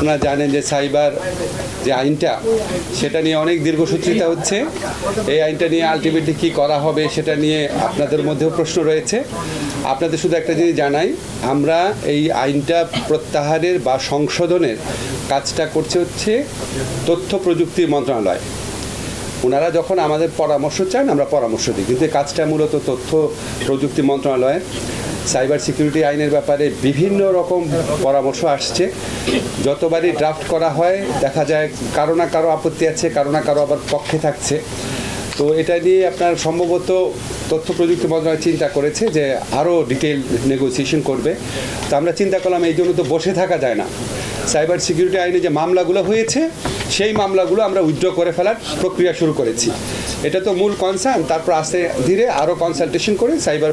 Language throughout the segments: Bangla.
আপনারা জানেন যে সাইবার যে আইনটা, সেটা নিয়ে অনেক দীর্ঘসূত্রিতা হচ্ছে। এই আইনটা নিয়ে আলটিমেটলি কী করা হবে সেটা নিয়ে আপনাদের মধ্যেও প্রশ্ন রয়েছে। আপনাদের শুধু একটা জিনিস জানাই, আমরা এই আইনটা প্রত্যাহারের বা সংশোধনের কাজটা করছে হচ্ছে তথ্য প্রযুক্তি মন্ত্রণালয়। ওনারা যখন আমাদের পরামর্শ চান, আমরা পরামর্শ দিই। কিন্তু কাজটা মূলত তথ্য প্রযুক্তি মন্ত্রণালয়ের। সাইবার সিকিউরিটি আইনের ব্যাপারে বিভিন্ন রকম পরামর্শ আসছে। যতবারই ড্রাফট করা হয়, দেখা যায় কারও না কারও আপত্তি আছে, কারও না কারও আবার পক্ষে থাকছে। তো এটা নিয়ে আপনার সম্ভবত তথ্য প্রযুক্তি মন্ত্রণালয় চিন্তা করেছে যে আরও ডিটেল নেগোসিয়েশন করবে। তো আমরা চিন্তা করলাম, এই জন্য তো বসে থাকা যায় না। সাইবার সিকিউরিটি আইনে যে মামলাগুলো হয়েছে, সেই মামলাগুলো আমরা উইথড্র করে ফেলার প্রক্রিয়া শুরু করেছি। এটা তো মূল কনসার্ন তারপর আস্তে ধীরে আরও কনসালটেশন করে সাইবার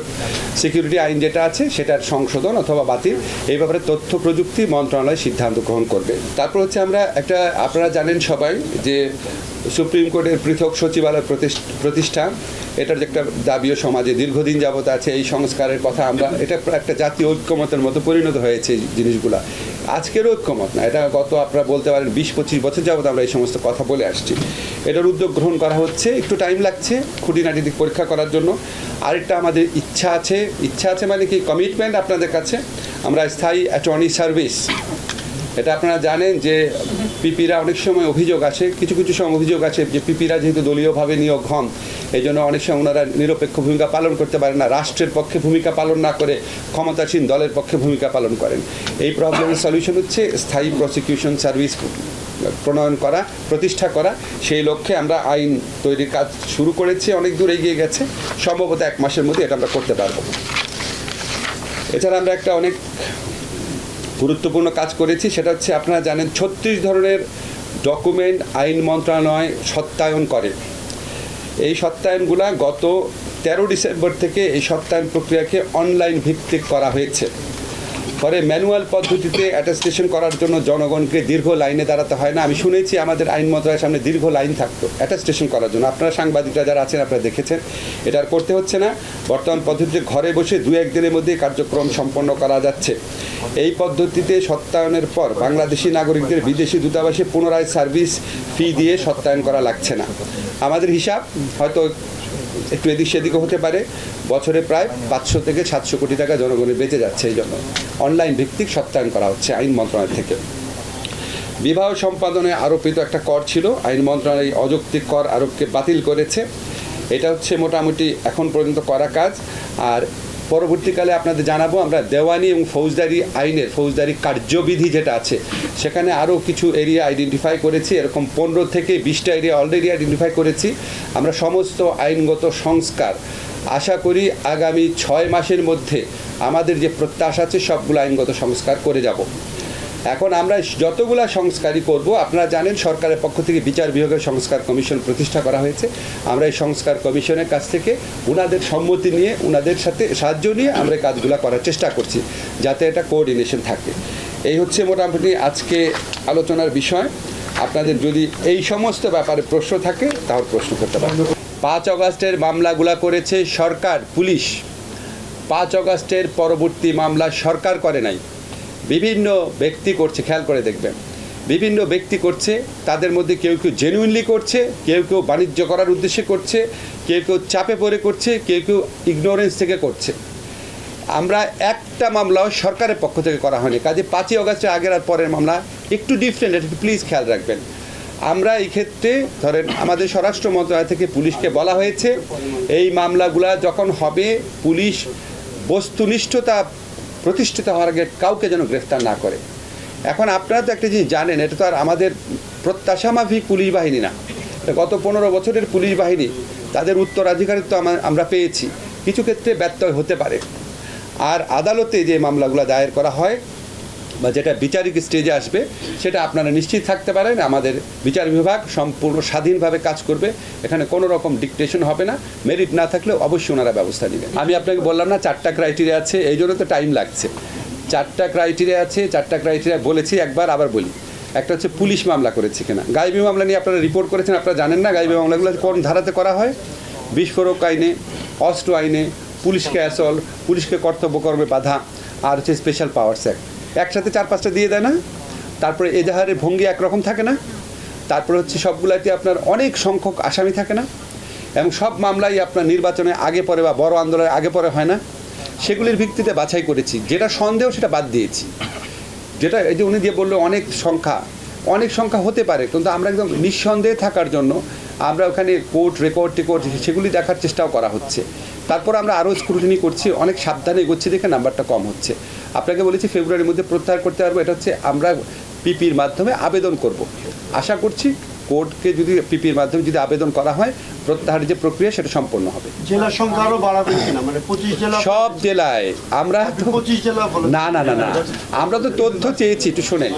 সিকিউরিটি আইন যেটা আছে, সেটার সংশোধন অথবা বাতিল, এই ব্যাপারে তথ্য প্রযুক্তি মন্ত্রণালয় সিদ্ধান্ত গ্রহণ করবে। তারপর হচ্ছে আমরা একটা, আপনারা জানেন সবাই যে সুপ্রিম কোর্টের পৃথক সচিবালয় প্রতিষ- প্রতিষ্ঠা এটার যে একটা দাবিও সমাজে দীর্ঘদিন যাবত আছে, এই সংস্কারের কথা আমরা, এটা একটা জাতীয় ঐক্যমতের মতো পরিণত হয়েছে এই জিনিসগুলা। আজকের ঐক্যমত না, এটা গত আপনারা বলতে পারেন বিশ, পঁচিশ বছর যাবত আমরা এই সমস্ত কথা বলে আসছি। এটার উদ্যোগ গ্রহণ করা হচ্ছে, একটু টাইম লাগছে খুঁটিনাটি দিক পরীক্ষা করার জন্য। আরেকটা আমাদের ইচ্ছা আছে ইচ্ছা আছে মানে কি কমিটমেন্ট আপনাদের কাছে? আমরা স্থায়ী অ্যাটর্নি সার্ভিস এটা আপনারা জানেন যে পিপিরা অনেক সময় অভিযোগ আছে কিছু কিছু সময় অভিযোগ আছে যে পিপিরা যেহেতু দলীয়ভাবে নিয়োগ হন এই জন্য অনেক সময় ওনারা নিরপেক্ষ ভূমিকা পালন করতে পারেন না, রাষ্ট্রের পক্ষে ভূমিকা পালন না করে ক্ষমতাসীন দলের পক্ষে ভূমিকা পালন করেন। এই প্রবলেমের সলিউশন হচ্ছে স্থায়ী প্রসিকিউশন সার্ভিস প্রণয়ন করা, প্রতিষ্ঠা করা। সেই লক্ষ্যে আমরা আইন তৈরির কাজ শুরু করেছি, অনেক দূর এগিয়ে গেছে। সম্ভবত এক মাসের মধ্যে এটা আমরা করতে পারব। এছাড়া আমরা একটা অনেক গুরুত্বপূর্ণ কাজ করেছি, সেটা হচ্ছে আপনারা জানেন ছত্রিশ ধরনের ডকুমেন্ট আইন মন্ত্রণালয় সত্যায়ন করে। এই সত্যায়নগুলা গত তেরো ডিসেম্বর থেকে এই সত্যায়ন প্রক্রিয়াকে অনলাইন ভিত্তিক করা হয়েছে। পরে ম্যানুয়াল পদ্ধতিতে অ্যাটাস্টেশন করার জন্য জনগণকে দীর্ঘ লাইনে দাঁড়াতে হয় না। আমি শুনেছি আমাদের আইন মন্ত্রণালয়ের সামনে দীর্ঘ লাইন থাকতো অ্যাটাস্টেশন করার জন্য। আপনারা সাংবাদিকরা যারা আছেন, আপনারা দেখেছেন। এটা আর করতে হচ্ছে না। বর্তমান পদ্ধতিতে ঘরে বসে দু একদিনের মধ্যেই কার্যক্রম সম্পন্ন করা যাচ্ছে। এই পদ্ধতিতে সত্যায়নের পর বাংলাদেশি নাগরিকদের বিদেশি দূতাবাসে পুনরায় সার্ভিস ফি দিয়ে সত্যায়ন করা লাগছে না। আমাদের হিসাব, হয়তো একটু এদিক সেদিকও হতে পারে। বছরে প্রায় পাঁচশো থেকে সাতশো কোটি টাকা জনগণের বেঁচে যাচ্ছে এই জন্য। অনলাইন ভিত্তিক সত্যায়ন করা হচ্ছে আইন মন্ত্রণালয় থেকে। বিবাহ সম্পাদনে আরোপিত একটা কর ছিল। আইন মন্ত্রণালয় অযৌক্তিক কর আরোপকে বাতিল করেছে। এটা হচ্ছে মোটামুটি এখন পর্যন্ত করা কাজ। আর পরবর্তীকালে আপনাদের জানাব, আমরা দেওয়ানি এবং ফৌজদারি আইনের ফৌজদারি কার্যবিধি যেটা আছে, সেখানে আরও কিছু এরিয়া আইডেন্টিফাই করেছি। এরকম পনেরো থেকে বিশটা এরিয়া অলরেডি আইডেন্টিফাই করেছি। আমরা সমস্ত আইনগত সংস্কার আশা করি আগামী ছয় মাসের মধ্যে আমাদের যে প্রত্যাশা আছে, সবগুলো আইনগত সংস্কার করে যাব। এখন আমরা যতগুলা সংস্কারই করব, আপনারা জানেন সরকারের পক্ষ থেকে বিচার বিভাগের সংস্কার কমিশন প্রতিষ্ঠা করা হয়েছে। আমরা এই সংস্কার কমিশনের কাছ থেকে ওনাদের সম্মতি নিয়ে ওনাদের সাথে সাহায্য নিয়ে আমরা কাজগুলো করার চেষ্টা করছি, যাতে এটা কোঅর্ডিনেশন থাকে। এই হচ্ছে মোটামুটি আজকে আলোচনার বিষয়। আপনাদের যদি এই সমস্ত ব্যাপারে প্রশ্ন থাকে, তাহলে প্রশ্ন করতে পারেন। পাঁচ অগাস্টের মামলাগুলা করেছে সরকার, পুলিশ। পাঁচ অগাস্টের পরবর্তী মামলা সরকার করে নাই। বিভিন্ন ব্যক্তি করছে, খেয়াল করে দেখবেন। বিভিন্ন ব্যক্তি করছে, তাদের মধ্যে কেউ কেউ জেনুইনলি করছে, কেউ কেউ বাণিজ্য করার উদ্দেশ্যে করছে, কেউ কেউ চাপে পড়ে করছে, কেউ কেউ ইগনোরেন্স থেকে করছে। আমরা একটা মামলাও সরকারের পক্ষ থেকে করা হয়নি। কাজে পাঁচই অগাস্টের আগের আর পরের মামলা একটু ডিফারেন্ট এটা প্লিজ খেয়াল রাখবেন। আমরা এই ক্ষেত্রে, ধরেন আমাদের স্বরাষ্ট্র মন্ত্রণালয় থেকে পুলিশকে বলা হয়েছে, এই মামলাগুলা যখন হবে, পুলিশ বস্তুনিষ্ঠতা প্রতিষ্ঠিত হওয়ার আগে কাউকে যেন গ্রেফতার না করে। এখন আপনারা তো একটা জিনিস জানেন, এটা তো আর আমাদের প্রত্যাশা মাফিক পুলিশ বাহিনী না। গত পনেরো বছরের পুলিশ বাহিনী, তাদের উত্তরাধিকারিত্ব আমা- আমরা পেয়েছি। কিছু ক্ষেত্রে ব্যত্যয় হতে পারে। আর আদালতে যে মামলাগুলো দায়ের করা হয় বা যেটা বিচারিক স্টেজে আসবে, সেটা আপনারা নিশ্চিত থাকতে পারেন। আমাদের বিচার বিভাগ সম্পূর্ণ স্বাধীনভাবে কাজ করবে। এখানে কোনো রকম ডিকটেশন হবে না। মেরিট না থাকলেও অবশ্যই ওনারা ব্যবস্থা নেবেন। আমি আপনাকে বললাম না, চারটা ক্রাইটেরিয়া আছে, এই জন্য তো টাইম লাগছে। চারটা ক্রাইটেরিয়া আছে, চারটা ক্রাইটেরিয়া বলেছি, একবার আবার বলি। একটা হচ্ছে পুলিশ মামলা করেছে কিনা। গাইবি মামলা নিয়ে আপনারা রিপোর্ট করেছেন, আপনারা জানেন না গাইবি মামলাগুলো কোন ধারাতে করা হয়? বিস্ফোরক আইনে, অস্ত্র আইনে, পুলিশকে অ্যাসল পুলিশকে কর্তব্য কর্মে বাধা, আর হচ্ছে স্পেশাল পাওয়ার্স অ্যাক্ট একসাথে চার পাঁচটা দিয়ে দেয় না। তারপরে এজাহারের ভঙ্গি একরকম থাকে না। তারপরে হচ্ছে সবগুলাতে আপনার অনেক সংখ্যক আসামি থাকে না। এবং সব মামলাই আপনার নির্বাচনে আগে পরে বা বড় আন্দোলনের আগে পরে হয় না। সেগুলির ভিত্তিতে বাছাই করেছি। যেটা সন্দেহ, সেটা বাদ দিয়েছি। যেটা এই যে উনি দিয়ে বলল অনেক সংখ্যা। অনেক সংখ্যা হতে পারে, কিন্তু আমরা একদম নিঃসন্দেহে থাকার জন্য আমরা ওখানে কোর্ট রেকর্ড টেকর্ড সেগুলি দেখার চেষ্টাও করা হচ্ছে। তারপর আমরা আরও স্ক্রুটিনি করছি অনেক সাবধানে এগোচ্ছি দেখে নাম্বারটা কম হচ্ছে। আপনাকে বলেছি ফেব্রুয়ারির মধ্যে প্রত্যাহার করতে পারব এটা হচ্ছে আমরা পিপির মাধ্যমে আবেদন করব। আশা করছি কোর্টকে যদি পিপির মাধ্যমে যদি আবেদন করা হয় প্রত্যাহারের যে প্রক্রিয়া সেটা সম্পন্ন হবে। জেলার সংখ্যা আরও বাড়াবেন কিনা? মানে জেলা সব জেলায়। আমরা জেলা না না না না। আমরা তো তথ্য চেয়েছি একটু শোনেন।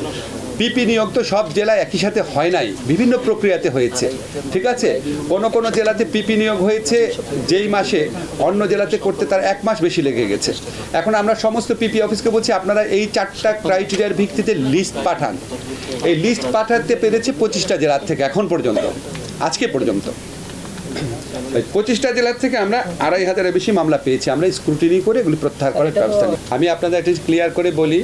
পিপি নিয়োগ তো সব জেলায় একই সাথে হয় নাই বিভিন্ন প্রক্রিয়াতে হয়েছে ঠিক আছে? কোন কোন জেলাতে পিপি নিয়োগ হয়েছে যেই মাসে অন্য জেলাতে করতে তার এক মাস বেশি লেগে গেছে। এখন আমরা সমস্ত পিপি অফিসকে বলছি আপনারা এই চারটা ক্রাইটেরিয়ার ভিত্তিতে লিস্ট পাঠান। এই লিস্ট পাঠাতে পেরেছে পঁচিশটা জেলার থেকে এখন পর্যন্ত আজকে পর্যন্ত। পঁচিশটা জেলার থেকে আমরা আড়াই হাজারের বেশি মামলা পেয়েছি আমরা স্ক্রুটিনি করে এগুলি প্রত্যাহার করার ব্যবস্থা আমি আপনাদের একটা ক্লিয়ার করে বলি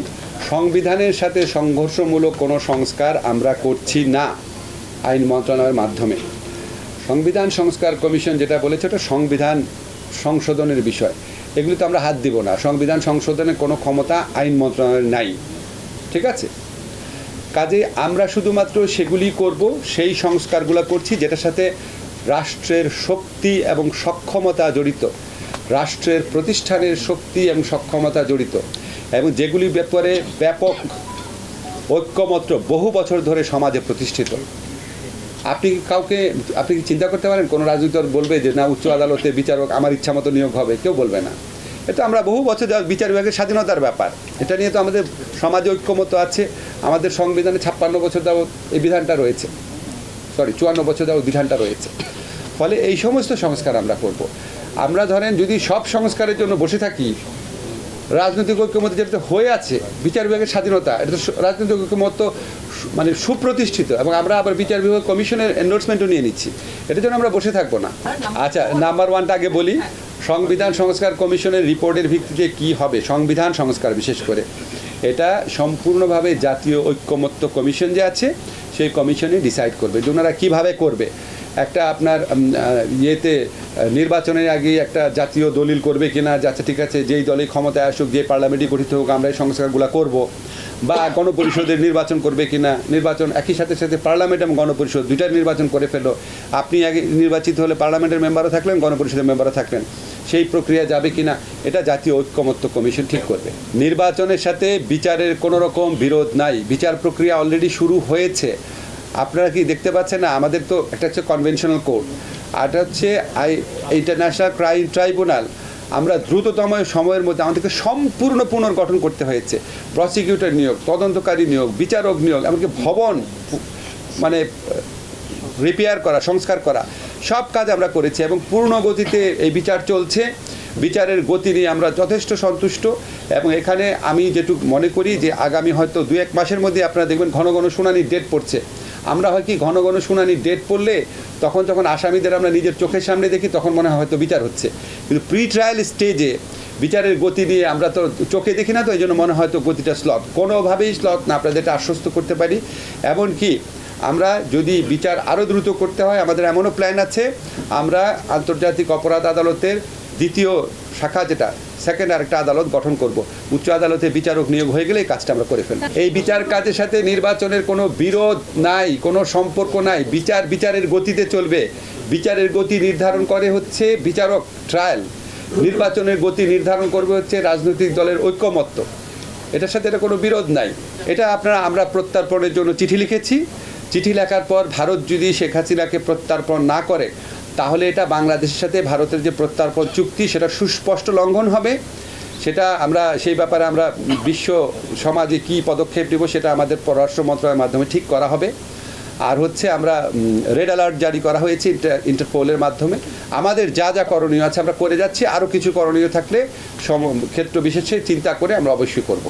সংবিধানের সাথে সংঘর্ষমূলক কোনো সংস্কার আমরা করছি না, আইন মন্ত্রণালয়ের মাধ্যমে। সংবিধান সংস্কার কমিশন যেটা বলেছে ওটা সংবিধান সংশোধনের বিষয়। এগুলি তো আমরা হাত দিব না। সংবিধান সংশোধনের কোনো ক্ষমতা আইন মন্ত্রণালয়ের নাই। ঠিক আছে? কাজে আমরা শুধুমাত্র সেগুলি করব, সেই সংস্কারগুলো করছি যেটার সাথে রাষ্ট্রের শক্তি এবং সক্ষমতা জড়িত। রাষ্ট্রের প্রতিষ্ঠানের শক্তি এবং সক্ষমতা জড়িত এবং যেগুলি ব্যাপারে ব্যাপক ঐক্যমত্র বহু বছর ধরে সমাজে প্রতিষ্ঠিত। আপনি কাউকে, আপনি কি চিন্তা করতে পারেন? কোনো রাজনৈতিক দল বলবে যে, না, উচ্চ আদালতে বিচারক আমার ইচ্ছা মতো নিয়োগ হবে। কেউ বলবে না। এটা আমরা বহু বছর বিচার বিভাগের স্বাধীনতার ব্যাপার। এটা নিয়ে তো আমাদের সমাজে ঐক্যমত আছে। আমাদের সংবিধানে ছাপ্পান্ন বছর যাবৎ এই বিধানটা রয়েছে। সরি চুয়ান্ন বছর যাবৎ বিধানটা রয়েছে। ফলে এই সমস্ত সংস্কার আমরা করব। আমরা ধরেন যদি সব সংস্কারের জন্য বসে থাকি রাজনৈতিক ঐক্যমত যেটা হয়ে আছে বিচার বিভাগের স্বাধীনতা এটা তো রাজনৈতিক ঐক্যমত মানে সুপ্রতিষ্ঠিত এবং আমরা আবার বিচার বিভাগ কমিশনের এন্ডোর্সমেন্টও নিয়ে নিচ্ছি। এটার জন্য আমরা বসে থাকব না। আচ্ছা নাম্বার ওয়ানটা আগে বলি সংবিধান সংস্কার কমিশনের রিপোর্টের ভিত্তিতে কি হবে? সংবিধান সংস্কার বিশেষ করে। এটা সম্পূর্ণভাবে জাতীয় ঐক্যমত্য কমিশন যে আছে সেই কমিশনে ডিসাইড করবে যে ওনারা কীভাবে করবে। একটা আপনার ইয়েতে নির্বাচনের আগে একটা জাতীয় দলিল করবে কিনা যাচ্ছে ঠিক আছে, যেই দলে ক্ষমতায় আসুক, যে পার্লামেন্টই গঠিত হোক আমরা এই সংস্কারগুলো করব। বা গণপরিষদের নির্বাচন করবে কিনা, নির্বাচন একই সাথে সাথে পার্লামেন্ট এবং গণপরিষদ দুইটার নির্বাচন করে ফেলল। আপনি আগে নির্বাচিত হলে পার্লামেন্টের মেম্বারও থাকলেন, গণপরিষদের মেম্বারও থাকলেন। সেই প্রক্রিয়া যাবে কিনা, এটা জাতীয় ঐক্যমত্য কমিশন ঠিক করবে। নির্বাচনের সাথে বিচারের কোনো রকম বিরোধ নাই। বিচার প্রক্রিয়া অলরেডি শুরু হয়েছে। আপনারা কি দেখতে পাচ্ছেন না? আমাদের তো একটা হচ্ছে কনভেনশনাল কোর্ট আর হচ্ছে আই ইন্টারন্যাশনাল ক্রাইম ট্রাইব্যুনাল আমরা দ্রুততম সময়ের মধ্যে আমাদেরকে সম্পূর্ণ পুনর্গঠন করতে হয়েছে। প্রসিকিউটর নিয়োগ, তদন্তকারী নিয়োগ, বিচারক নিয়োগ, এমনকি ভবন মানে রিপেয়ার করা, সংস্কার করা, সব কাজ আমরা করেছি এবং পূর্ণ গতিতে এই বিচার চলছে। বিচারের গতি নিয়ে আমরা যথেষ্ট সন্তুষ্ট এবং এখানে আমি যেটুকু মনে করি যে আগামী হয়তো দু এক মাসের মধ্যে আপনারা দেখবেন ঘন ঘন শুনানির ডেট পড়ছে। আমরা হয় কি ঘন ঘন শুনানির ডেট পড়লে তখন যখন আসামিদের আমরা নিজের চোখের সামনে দেখি, তখন মনে হয় হয়তো বিচার হচ্ছে। কিন্তু প্রি ট্রায়াল স্টেজে বিচারের গতি নিয়ে আমরা তো চোখে দেখি না তো এই জন্য মনে হয়তো গতিটা স্লথ কোনোভাবেই স্লথ না, আপনাদের এটা আশ্বস্ত করতে পারি। এমনকি আমরা যদি বিচার আরও দ্রুত করতে হয়, আমাদের এমনও প্ল্যান আছে, আমরা আন্তর্জাতিক অপরাধ আদালতের দ্বিতীয় শাখা যেটা সেকেন্ড আরেকটা আদালত গঠন করব। উচ্চ আদালতে বিচারক নিয়োগ হয়ে গেলে কাজটা আমরা করে ফেলব। এই বিচার কাজের সাথে নির্বাচনের কোনো বিরোধ নাই, কোনো সম্পর্ক নাই, বিচার বিচারের গতিতে চলবে। বিচারের গতি নির্ধারণ করে হচ্ছে বিচারক ট্রায়াল নির্বাচনের গতি নির্ধারণ করবে হচ্ছে রাজনৈতিক দলের ঐক্যমত্য। এটার সাথে এটা কোনো বিরোধ নাই। এটা আপনারা, আমরা প্রত্যার্পণের জন্য চিঠি লিখেছি। চিঠি লেখার পর ভারত যদি শেখ হাসিনাকে প্রত্যার্পণ না করে তাহলে এটা বাংলাদেশের সাথে ভারতের যে প্রত্যার্পণ চুক্তি, সেটা সুস্পষ্ট লঙ্ঘন হবে। সেটা আমরা, সেই ব্যাপারে আমরা বিশ্ব সমাজে কী পদক্ষেপ নেব, সেটা আমাদের পররাষ্ট্র মন্ত্রণালয়ের মাধ্যমে ঠিক করা হবে। আর হচ্ছে আমরা রেড অ্যালার্ট জারি করা হয়েছে ইন্টারপোলের মাধ্যমে। আমাদের যা যা করণীয় আছে আমরা করে যাচ্ছি। আরও কিছু করণীয় থাকলে সম, ক্ষেত্র বিশেষে চিন্তা করে আমরা অবশ্যই করব।